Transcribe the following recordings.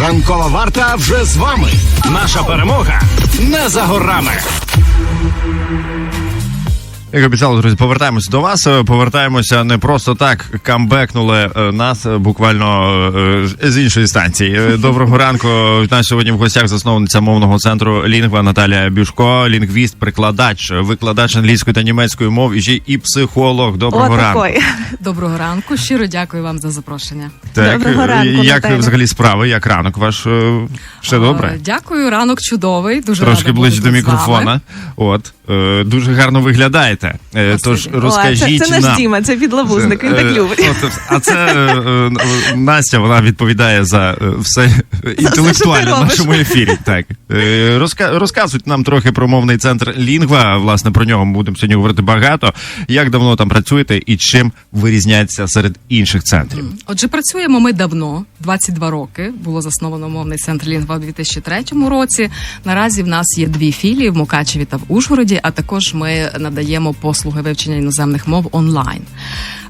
Ранкова варта вже з вами. Наша перемога не за горами. Як обіцяли, друзі, повертаємося до вас. Е, Повертаємося не просто так. Камбекнули е, нас буквально е, з іншої станції. Доброго ранку. У нас сьогодні в гостях засновниця мовного центру Лінгва Наталія Бюшко, лінгвіст, прикладач, викладач англійської та німецької мов і і психолог. Доброго ранку. Отакої. Доброго ранку. Щиро дякую вам за запрошення. Доброго е, ранку, Як Наталя. взагалі справи? Як ранок ваш? Все добре? Дякую. Ранок чудовий. Дуже Трошки ближче до мікрофона. От дуже гарно виглядаєте. Е, Тож Спасибі. О, розкажіть це, це наш нам. Діма, це підлабузник, він Е, так е, любить. а це е, Настя, вона відповідає за все інтелектуальне в нашому ефірі. Так розказують нам трохи про мовний центр Лінгва. Власне про нього ми будемо сьогодні говорити багато. Як давно там працюєте і чим вирізняється серед інших центрів? Отже, працюємо ми давно, 22 роки. Було засновано мовний центр Лінгва у 2003 році. Наразі в нас є дві філії в Мукачеві та в Ужгороді. А також ми надаємо послуги вивчення іноземних мов онлайн.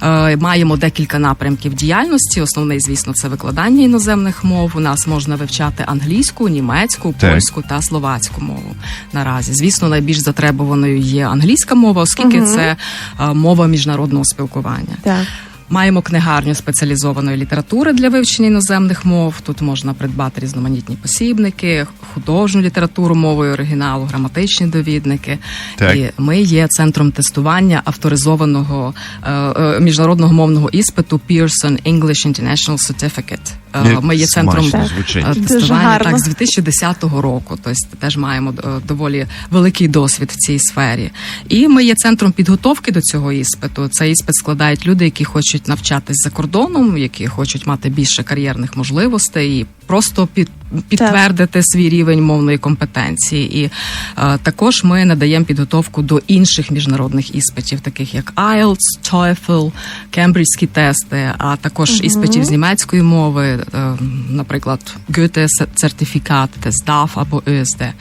Е, Маємо декілька напрямків діяльності. Основний, звісно, це викладання іноземних мов. У нас можна вивчати англійську, німецьку, Так. польську та словацьку мову. Наразі, звісно, найбільш затребуваною є англійська мова, оскільки це е, мова міжнародного спілкування. Так. Маємо книгарню спеціалізованої літератури для вивчення іноземних мов. Тут можна придбати різноманітні посібники, художню літературу мовою оригіналу, граматичні довідники. Так. І ми є центром тестування авторизованого е, е, міжнародного мовного іспиту Pearson English International Certificate. Е, Ми є центром смачно е, тестування так з 2010 року. Тобто теж маємо доволі великий досвід в цій сфері. І ми є центром підготовки до цього іспиту. Цей іспит складають люди, які хочуть навчатись за кордоном, які хочуть мати більше кар'єрних можливостей і просто під. Підтвердити свій рівень мовної компетенції, і е, також ми надаємо підготовку до інших міжнародних іспитів, таких як IELTS, TOEFL, кембриджські тести, а також іспитів з німецької мови, е, наприклад, Goethe сертифікат, тест DAF або ÖSD.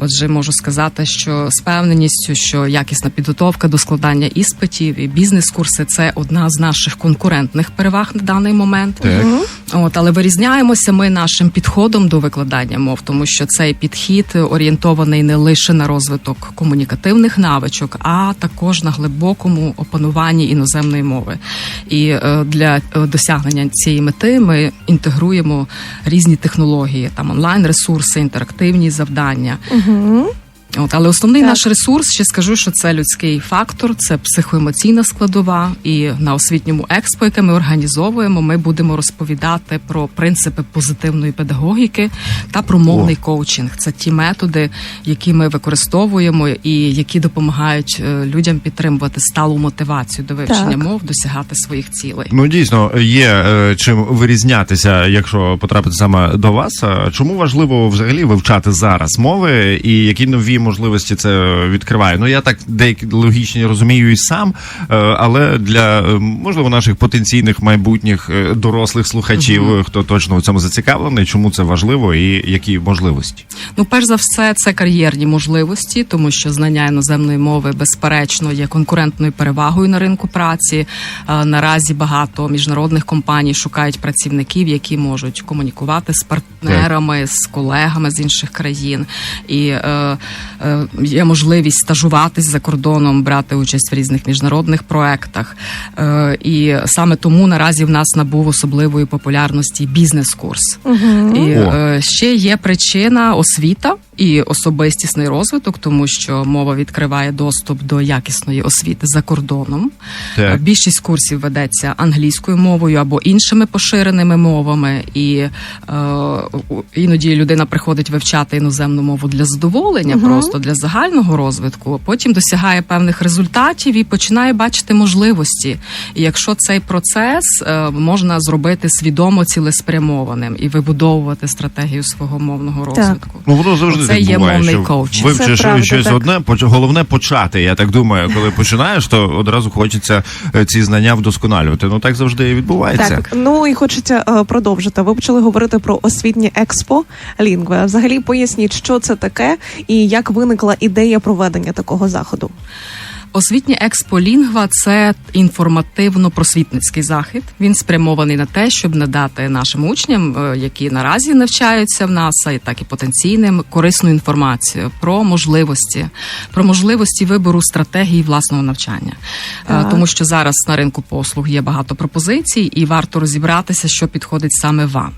Отже, можу сказати, що з певненістю, що якісна підготовка до складання іспитів і бізнес-курси це одна з наших конкурентних переваг на даний момент. Так. От, але вирізняємося ми нашим підходом до викладання мов, тому що цей підхід орієнтований не лише на розвиток комунікативних навичок, а також на глибокому опануванні іноземної мови. І е, для е, досягнення цієї мети ми інтегруємо різні технології, там онлайн ресурси, інтерактивні завдання. 嗯。От, але основний Так. наш ресурс, ще скажу, що це людський фактор, це психоемоційна складова. І на освітньому експо, яке ми організовуємо, ми будемо розповідати про принципи позитивної педагогіки та про мовний коучинг. Це ті методи, які ми використовуємо і які допомагають е, людям підтримувати сталу мотивацію до вивчення Так. мов, досягати своїх цілей. Ну дійсно є е, чим вирізнятися, якщо потрапити саме до вас. Чому важливо взагалі вивчати зараз мови і які нові можливості це відкриває? Ну я так деякі логічні розумію і сам, е, але для е, можливо наших потенційних майбутніх е, дорослих слухачів, е, хто точно в цьому зацікавлений, чому це важливо і які можливості? Ну, перш за все, це кар'єрні можливості, тому що знання іноземної мови безперечно є конкурентною перевагою на ринку праці. Наразі багато міжнародних компаній шукають працівників, які можуть комунікувати з партнерами, з колегами з інших країн. І є можливість стажуватись за кордоном, брати участь в різних міжнародних проектах. Е, і саме тому наразі в нас набув особливої популярності бізнес-курс. І О. е, ще є причина освіта і особистісний розвиток, тому що мова відкриває доступ до якісної освіти за кордоном. Так. Е, Більшість курсів ведеться англійською мовою або іншими поширеними мовами, і е, іноді людина приходить вивчати іноземну мову для задоволення, просто для загального розвитку. Потім досягає певних результатів і починає бачити можливості. І якщо цей процес е, можна зробити свідомо цілеспрямованим і вибудовувати стратегію свого мовного розвитку. Ну воно завжди Це є буває, мовний що коуч. Вивчиш Це правда, щось так. одне, поч- головне почати. Я так думаю, коли починаєш, то одразу хочеться е, ці знання вдосконалювати. Ну так завжди і відбувається. Так, ну і хочеться е, продовжити. Ви почали говорити про освітнє експо Лінгве. Взагалі поясніть, що це таке і як виникла ідея проведення такого заходу. Освітнє експо Лінгва це інформативно-просвітницький захід. Він спрямований на те, щоб надати нашим учням, е, які наразі навчаються в нас, а й так і потенційним, корисну інформацію про можливості, про можливості вибору стратегії власного навчання. Е, Так. Тому що зараз на ринку послуг є багато пропозицій, і варто розібратися, що підходить саме вам.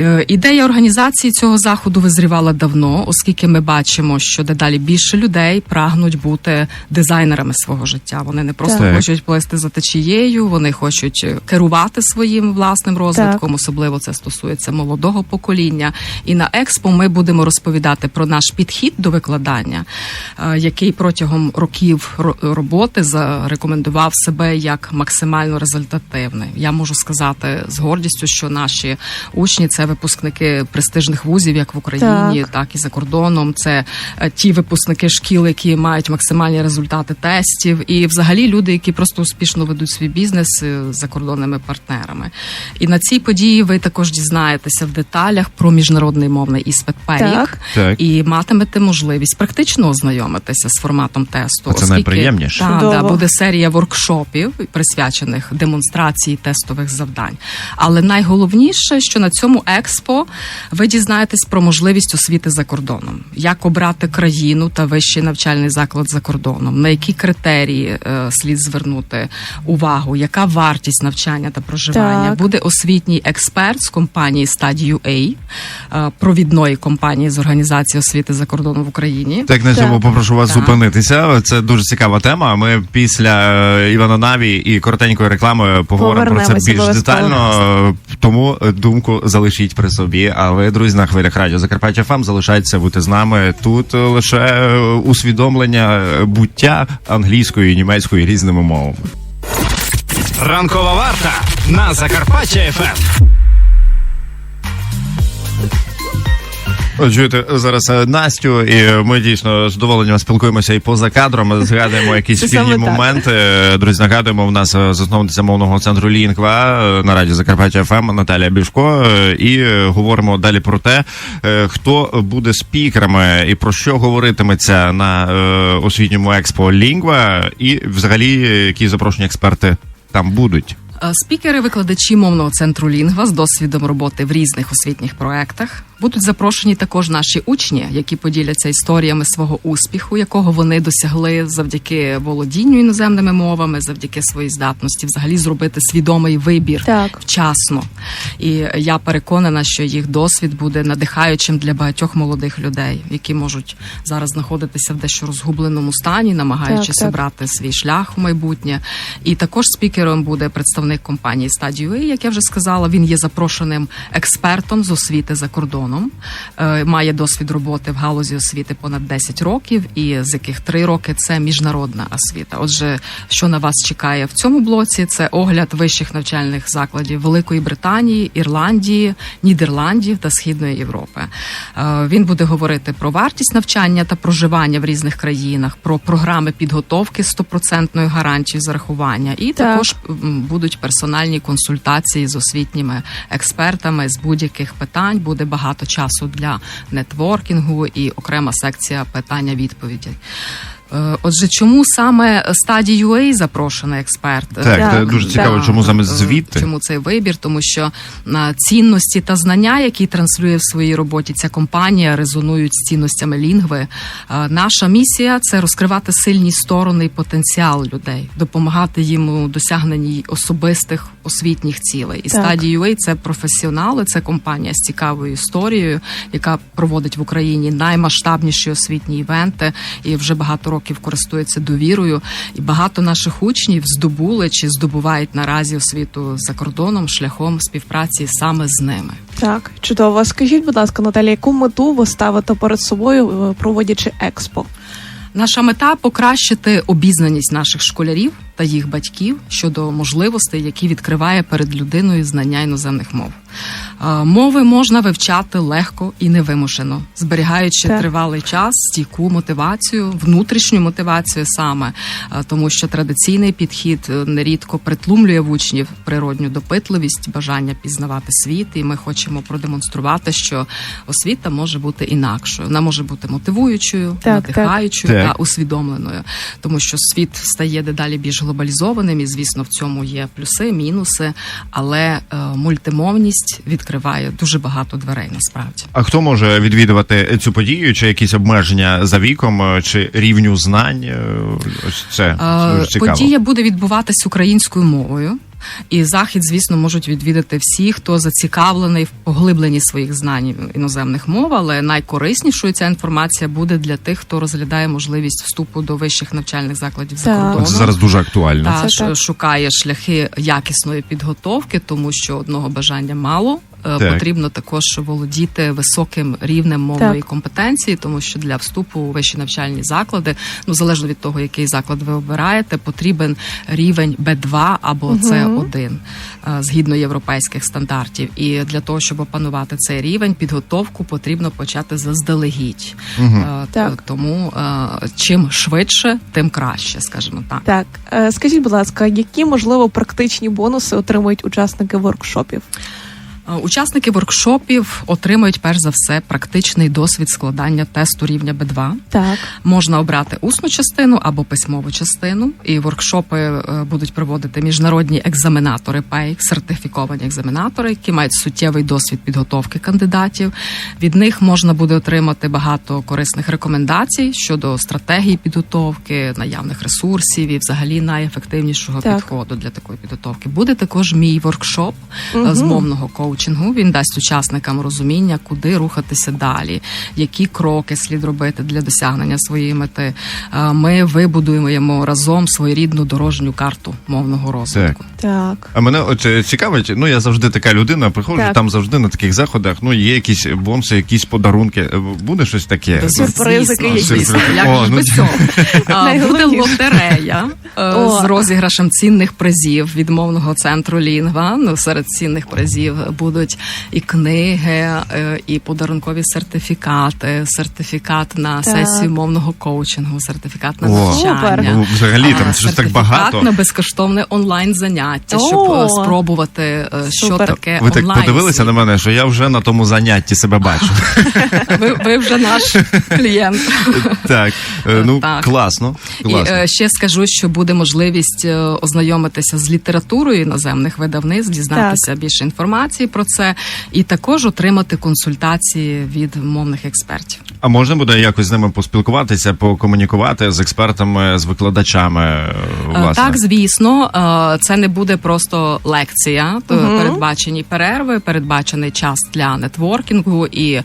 Е, Ідея організації цього заходу визрівала давно, оскільки ми бачимо, що дедалі більше людей прагнуть бути дизайнерами свого життя. Вони не просто Так. хочуть плести за течією, вони хочуть е, керувати своїм власним розвитком. Особливо це стосується молодого покоління. І на експо ми будемо розповідати про наш підхід до викладання, е, який протягом років ро- роботи зарекомендував себе як максимально результативний. Я можу сказати з гордістю, що наші учні це випускники престижних вузів, як в Україні, Так. так і за кордоном. Це е, ті випускники шкіл, які мають максимальні результати тестів, і взагалі люди, які просто успішно ведуть свій бізнес е, з закордонними партнерами. І на цій події ви також дізнаєтеся в деталях про міжнародний мовний іспит. ПЕРІК Так. і матимете можливість практично ознайомитися з форматом тесту. А це найприємніше. Та, да, буде серія воркшопів, присвячених демонстрації тестових завдань. Але найголовніше, що на цьому експо ви дізнаєтесь про можливість освіти за кордоном, як обрати країну та вищий навчальний заклад за кордоном, на які критерії е, слід звернути увагу, яка вартість навчання та проживання. Так. Буде освітній експерт з компанії Стадію е, провідної компанії з організації освіти за кордоном в Україні. Так на цьому попрошу вас Так. зупинитися. Це дуже цікава тема. Ми після е, Івана Наві і коротенької реклами поговоримо про це більш детально. Тому е, залишіть при собі. А ви, друзі, на хвилях радіо Закарпаття ФАМ залишайтеся бути з нами. Тут е, лише е, усвідомлення е, буття англійською і німецькою різними мовами. Ранкова варта на Закарпаття. ФМ. Чуєте зараз е, Настю, і ми дійсно з задоволенням спілкуємося і поза кадром. Згадуємо якісь спільні моменти. Друзі, нагадуємо, в нас е, засновниця мовного центру Лінква е, на раді Закарпаття ФМ Наталія Бішко. е, І е, говоримо далі про те, е, хто буде спікерами і про що говоритиметься на е, освітньому експо Лінгва, і взагалі е, які запрошені експерти там будуть. Е, Спікери, викладачі мовного центру Лінгва з досвідом роботи в різних освітніх проектах будуть запрошені також наші учні, які поділяться історіями свого успіху, якого вони досягли завдяки володінню іноземними мовами, завдяки своїй здатності, взагалі зробити свідомий вибір Так. вчасно. І я переконана, що їх досвід буде надихаючим для багатьох молодих людей, які можуть зараз знаходитися в дещо розгубленому стані, намагаючись Так, так. обрати свій шлях у майбутнє. І також спікером буде представник компанії Стадію, як я вже сказала. Він є запрошеним експертом з освіти за кордоном, е, має досвід роботи в галузі освіти понад 10 років, і з яких 3 роки це міжнародна освіта. Отже, що на вас чекає в цьому блоці? Це огляд вищих навчальних закладів Великої Британії, Ірландії, Нідерландів та Східної Європи. Е, Він буде говорити про вартість навчання та проживання в різних країнах, про програми підготовки з стопроцентною гарантією зарахування, і Так. також будуть персональні консультації з освітніми експертами з будь-яких питань. Буде багато часу для нетворкінгу і окрема секція питання-відповіді. Е, Отже, чому саме стадії UA запрошений експерт? Так, Так, дуже цікаво, Так. чому саме Е, звідти. Чому цей вибір? Тому що е, цінності та знання, які транслює в своїй роботі ця компанія, резонують з цінностями лінгви. Е, Наша місія це розкривати сильні сторони і потенціал людей, допомагати їм у досягненні особистих освітніх цілей. І стадії UA – це професіонали, це компанія з цікавою історією, яка проводить в Україні наймасштабніші освітні івенти і вже багато років користується довірою. І багато наших учнів здобули чи здобувають наразі освіту за кордоном шляхом співпраці саме з ними. Так, чудово. Скажіть, будь ласка, Наталія, яку мету ви ставите перед собою, е, проводячи експо? Наша мета покращити обізнаність наших школярів та їх батьків щодо можливостей, які відкриває перед людиною знання іноземних мов. Е, Мови можна вивчати легко і невимушено, зберігаючи Так. тривалий час, стійку мотивацію, внутрішню мотивацію саме, е, тому що традиційний підхід е, нерідко притлумлює в учнів природню допитливість, бажання пізнавати світ, і ми хочемо продемонструвати, що освіта може бути інакшою. Вона може бути мотивуючою, Так, надихаючою так. та усвідомленою, тому що світ стає дедалі більш глобалізованим, і звісно, в цьому є плюси, мінуси, але е, мультимовність відкриває дуже багато дверей насправді. А хто може відвідувати цю подію? Чи якісь обмеження за віком, е, чи рівню знань? Е, Ось це це дуже цікаво. Подія буде відбуватись українською мовою. І захід, звісно, можуть відвідати всі, хто зацікавлений в поглибленні своїх знань іноземних мов, але найкориснішою ця інформація буде для тих, хто розглядає можливість вступу до вищих навчальних закладів за кордоном. Це зараз дуже актуально. та Це ш- так. шукає шляхи якісної підготовки, тому що одного бажання мало. Е, Так. Потрібно також володіти високим рівнем мовної Так. компетенції, тому що для вступу у вищі навчальні заклади, ну залежно від того, який заклад ви обираєте, потрібен рівень Б2 або С1 е, згідно європейських стандартів. І для того, щоб опанувати цей рівень, підготовку потрібно почати заздалегідь. Е, Так. Тому е, чим швидше, тим краще, скажімо так. Так, скажіть, будь ласка, які можливо практичні бонуси отримують учасники воркшопів? Е, Учасники воркшопів отримають перш за все практичний досвід складання тесту рівня Б2. Так, Можна обрати усну частину або письмову частину, і воркшопи е, будуть проводити міжнародні екзаменатори ПЕЙ, сертифіковані екзаменатори, які мають суттєвий досвід підготовки кандидатів. Від них можна буде отримати багато корисних рекомендацій щодо стратегії підготовки, наявних ресурсів і взагалі найефективнішого Так. підходу для такої підготовки. Буде також мій воркшоп е, з мовного коучингу. Він дасть учасникам розуміння, куди рухатися далі, які кроки слід робити для досягнення своєї мети. Е, Ми вибудуємо разом своєрідну дорожню карту мовного розвитку. так. А мене от е, цікавить, ну я завжди така людина, приходжу Так. там завжди на таких заходах. Ну є якісь бонуси, якісь подарунки. Е, Буде щось таке? Сюрпризики. Як ж ну, без цього? Буде лотерея з розіграшем цінних призів від мовного центру Лінгва. Ну, серед цінних призів будуть і книги, е, і подарункові сертифікати, сертифікат на Так. сесію мовного коучингу, сертифікат на О. навчання. Ну, взагалі, там щось так багато. на безкоштовне онлайн заняття, щоб О. е, спробувати, е, що Супер. таке Ви так онлайн. подивилися світ. на мене, що я вже на тому занятті себе бачу. Ви, ви вже наш клієнт. так, ну Так. класно. І класно. е, ще скажу, що буде можливість ознайомитися з літературою іноземних видавництв, дізнатися більше інформації про це, і також отримати консультації від мовних експертів. А можна буде якось з ними поспілкуватися, покомунікувати з експертами, з викладачами? е, Е, Власне? Так, звісно, е, це не буде просто лекція. То Мгм. Передбачені перерви, передбачений час для нетворкінгу, і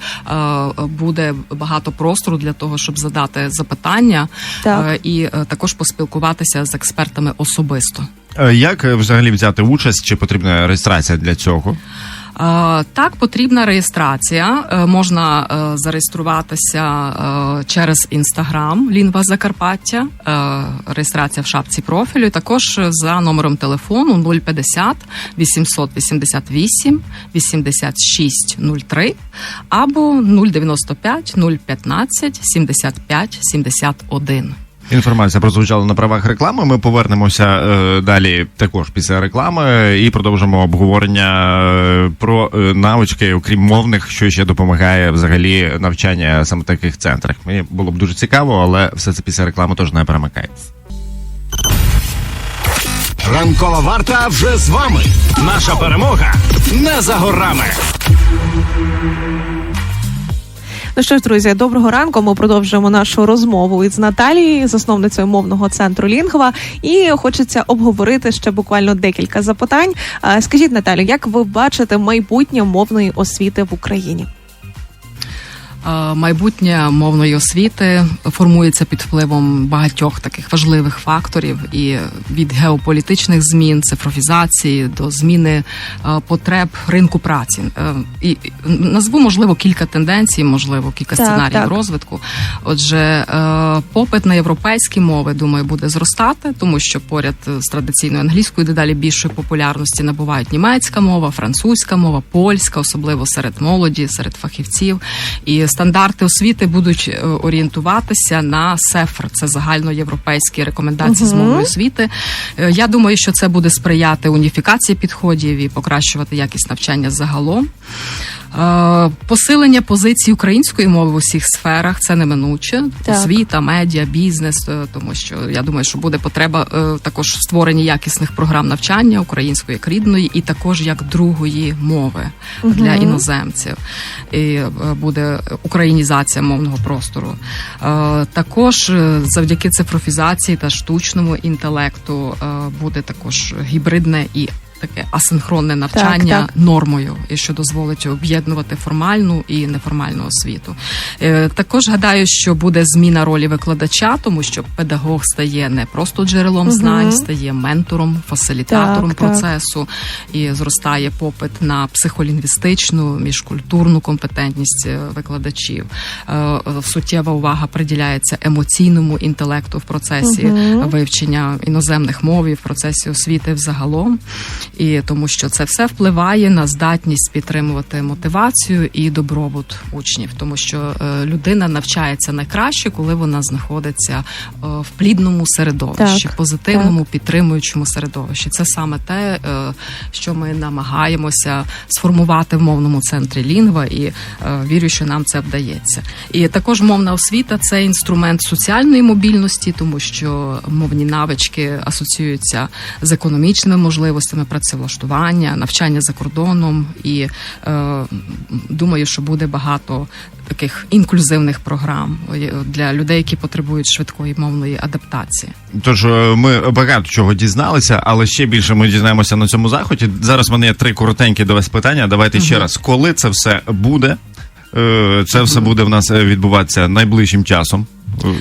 буде багато простору для того, щоб задати запитання Так. і також поспілкуватися з експертами особисто. Як взагалі взяти участь? Чи потрібна реєстрація для цього? Е, Так, потрібна реєстрація. Е, Можна е, зареєструватися через інстаграм Лінва Закарпаття. Реєстрація в шапці профілю. Також за номером телефону 050 888 86 03 або 095 015 75 71. Інформація прозвучала на правах реклами. Ми повернемося е, далі також після реклами і продовжимо обговорення е, про е, навички, окрім мовних, що ще допомагає взагалі навчання саме в таких центрах. Мені було б дуже цікаво, але все це після реклами теж не перемикається. Ранкова варта вже з вами. Наша перемога не за горами. Ну що ж, друзі, доброго ранку. Ми продовжуємо нашу розмову із Наталією, засновницею мовного центру Лінгва. І хочеться обговорити ще буквально декілька запитань. Е, Скажіть, Наталю, як ви бачите майбутнє мовної освіти в Україні? Майбутнє мовної освіти формується під впливом багатьох таких важливих факторів, і від геополітичних змін, цифровізації до зміни е, потреб ринку праці. Е, І і назву можливо кілька тенденцій, можливо, кілька Так, сценаріїв так. розвитку. Отже, е, попит на європейські мови, думаю, буде зростати, тому що поряд з традиційною англійською дедалі більшої популярності набувають німецька мова, французька мова, польська, особливо серед молоді, серед фахівців. І стандарти освіти будуть е, орієнтуватися на СЕФР, це загальноєвропейські рекомендації з мовної освіти. Е, Я думаю, що це буде сприяти уніфікації підходів і покращувати якість навчання загалом. Е, Посилення позицій української мови в усіх сферах це неминуче. Так. Освіта, медіа, бізнес, е, тому що я думаю, що буде потреба е, також в створенні якісних програм навчання української як рідної, і також як другої мови для іноземців. І е, буде українізація мовного простору. Е, Також завдяки цифровізації та штучному інтелекту е, буде також гібридне і таке асинхронне навчання так. нормою, і що дозволить об'єднувати формальну і неформальну освіту. Е, Також гадаю, що буде зміна ролі викладача, тому що педагог стає не просто джерелом знань, стає ментором, фасилітатором Так, так. процесу і зростає попит на психолінгвістичну, міжкультурну компетентність е, викладачів. Е, Суттєва увага приділяється емоційному інтелекту в процесі вивчення іноземних мов і в процесі освіти взагалом. І тому що це все впливає на здатність підтримувати мотивацію і добробут учнів, тому що е, людина навчається найкраще, коли вона знаходиться е, в плідному середовищі, Так, позитивному підтримуючому середовищі. Це саме те, е, що ми намагаємося сформувати в мовному центрі Лінгва, і вірю, що нам це вдається. І також мовна освіта це інструмент соціальної мобільності, тому що мовні навички асоціюються з економічними можливостями працевлаштування, навчання за кордоном, і е, думаю, що буде багато таких інклюзивних програм е, для людей, які потребують швидкої мовної адаптації. Тож е, ми багато чого дізналися, але ще більше ми дізнаємося на цьому заході. Зараз в мене є три коротенькі до вас питання. Давайте ще раз, коли це все буде? Е, Це все буде в нас відбуватися найближчим часом.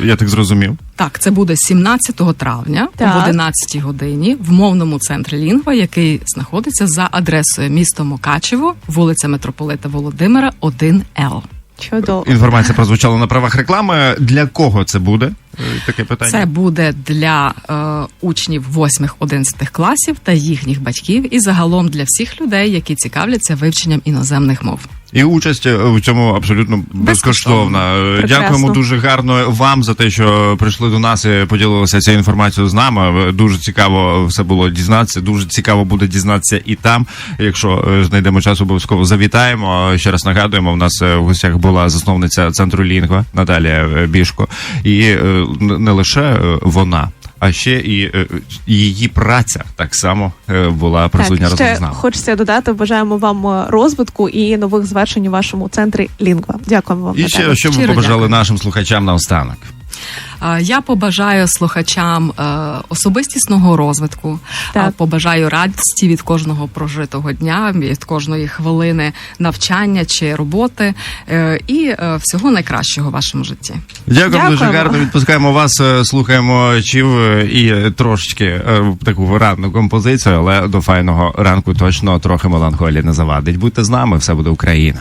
Я так зрозумів. Так, це буде 17 травня Так. об 11 годині в мовному центрі Лінгва, який знаходиться за адресою місто Мокачево, вулиця Митрополита Володимира, 1Л. Чудово. Інформація прозвучала на правах реклами. Для кого це буде? Е, Таке питання. Це буде для е, учнів 8-11 класів та їхніх батьків, і загалом для всіх людей, які цікавляться вивченням іноземних мов. І участь е, в цьому абсолютно безкоштовна. Е, Прекрасно. Дякуємо дуже гарно вам за те, що прийшли до нас і поділилися цією інформацією з нами. Е, Дуже цікаво все було дізнатися. Дуже цікаво буде дізнатися і там. Якщо е, знайдемо час, обов'язково завітаємо. Ще раз нагадуємо, в нас е, в гостях була засновниця центру Лінгва Наталія е, Бішко, і е, не лише е, вона. А ще і е, її праця так само е, була присутня Так, разом з нами. хочеться додати. Бажаємо вам е, розвитку і нових звершень у вашому центрі Лінгва. Дякуємо вам. І ще що ви побажали дякую. нашим слухачам наостанок. Я побажаю слухачам е, особистісного розвитку. Так. Побажаю радості від кожного прожитого дня, від кожної хвилини навчання чи роботи, е, і е, всього найкращого в вашому житті. Дякуємо дуже гарно. Відпускаємо вас, слухаємо чів і трошечки таку ранну композицію, але до файного ранку точно трохи меланхолії не завадить. Будьте з нами, все буде Україна.